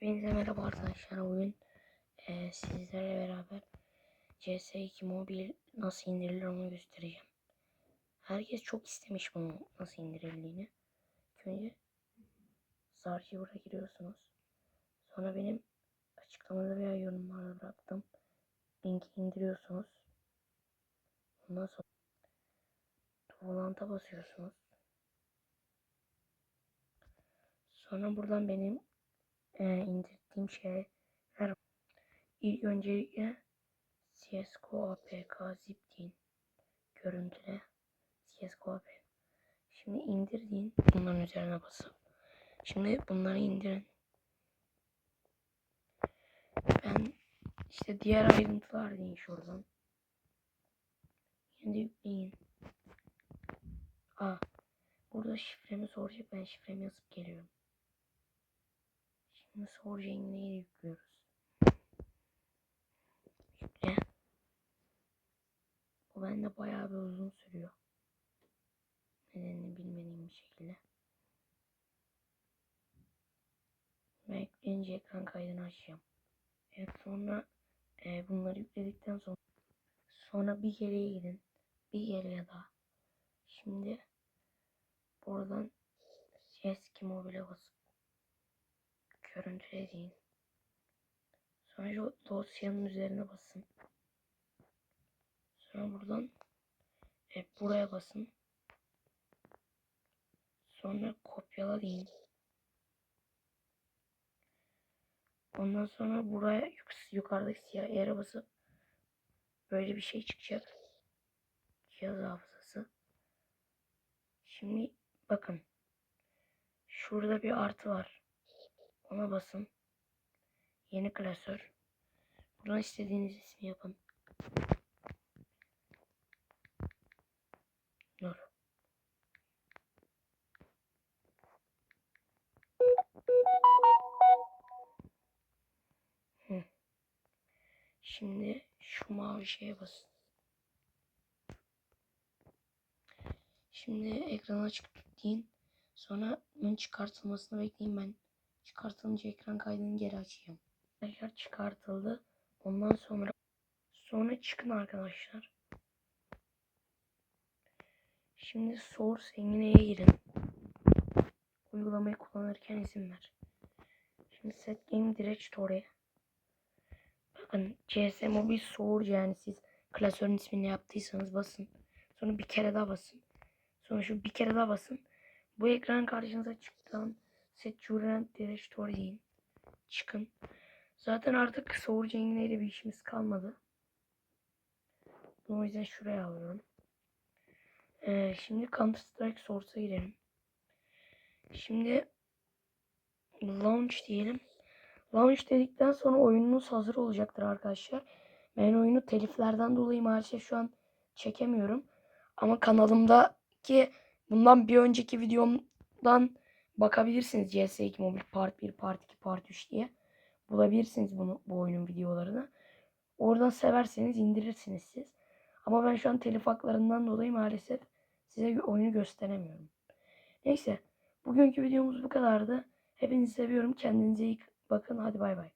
Hepinize merhaba arkadaşlar. Bugün eee, sizlerle beraber CS2 Mobil nasıl indirilir onu göstereceğim. Herkes çok istemiş bunu nasıl indirildiğini. Önce Zarchiver'a giriyorsunuz. Sonra benim açıklamada veya yorumlara bıraktım. Linki indiriyorsunuz. Ondan sonra Volant'a basıyorsunuz. Sonra buradan benim e, indirdiğim şeyler var. İlk öncelikle CSGO APK zip deyin. Görüntüle CSGO APK. Şimdi indir deyin. Bunların üzerine basıp. Şimdi bunları indirin. Ben işte diğer ayrıntılar deyin şuradan. Şimdi yükleyin. Aa, burada şifremi soracak. Ben şifremi yazıp geliyorum. Şimdi soru rengineyi yüklüyoruz. Yükle. Bu bende bayağı bir uzun sürüyor. Nedenini bilmediğim bir şekilde. Ve yükleyince ekran kaydını açacağım. Evet sonra e, bunları yükledikten sonra sonra bir geriye gidin. Bir geriye daha. Şimdi buradan eski mobile basıp görüntüle deyin. Sonra dosyanın üzerine basın. Sonra buradan e, buraya basın. Sonra kopyala deyin. Ondan sonra buraya yuk- yukarıdaki siyah yere basıp böyle bir şey çıkacak. Cihaz hafızası. Şimdi bakın. Şurada bir artı var. Ona basın. Yeni klasör. Buradan istediğiniz ismi yapın. Dur. Hı. Şimdi şu mavi şeye basın. Şimdi ekranı açık deyin. Sonra bunun çıkartılmasını bekleyin ben. Çıkartılınca ekran kaydını geri açacağım. Arkadaşlar çıkartıldı. Ondan sonra sonra çıkın arkadaşlar. Şimdi source engine'e girin. Uygulamayı kullanırken izin ver. Şimdi set game directory. Bakın CS Mobile Source yani siz klasörün ismini yaptıysanız basın. Sonra bir kere daha basın. Sonra şu bir kere daha basın. Bu ekran karşınıza çıktığı set current directory deyin. Çıkın. Zaten artık Source Engine ile bir işimiz kalmadı. Bunu o yüzden şuraya alıyorum. Ee, şimdi Counter Strike Source'a girelim. Şimdi launch diyelim. Launch dedikten sonra oyununuz hazır olacaktır arkadaşlar. Ben oyunu teliflerden dolayı maalesef şu an çekemiyorum. Ama kanalımdaki bundan bir önceki videomdan bakabilirsiniz CS2 Mobile Part 1, Part 2, Part 3 diye. Bulabilirsiniz bunu bu oyunun videolarını. Oradan severseniz indirirsiniz siz. Ama ben şu an telif haklarından dolayı maalesef size oyunu gösteremiyorum. Neyse. Bugünkü videomuz bu kadardı. Hepinizi seviyorum. Kendinize iyi bakın. Hadi bay bay.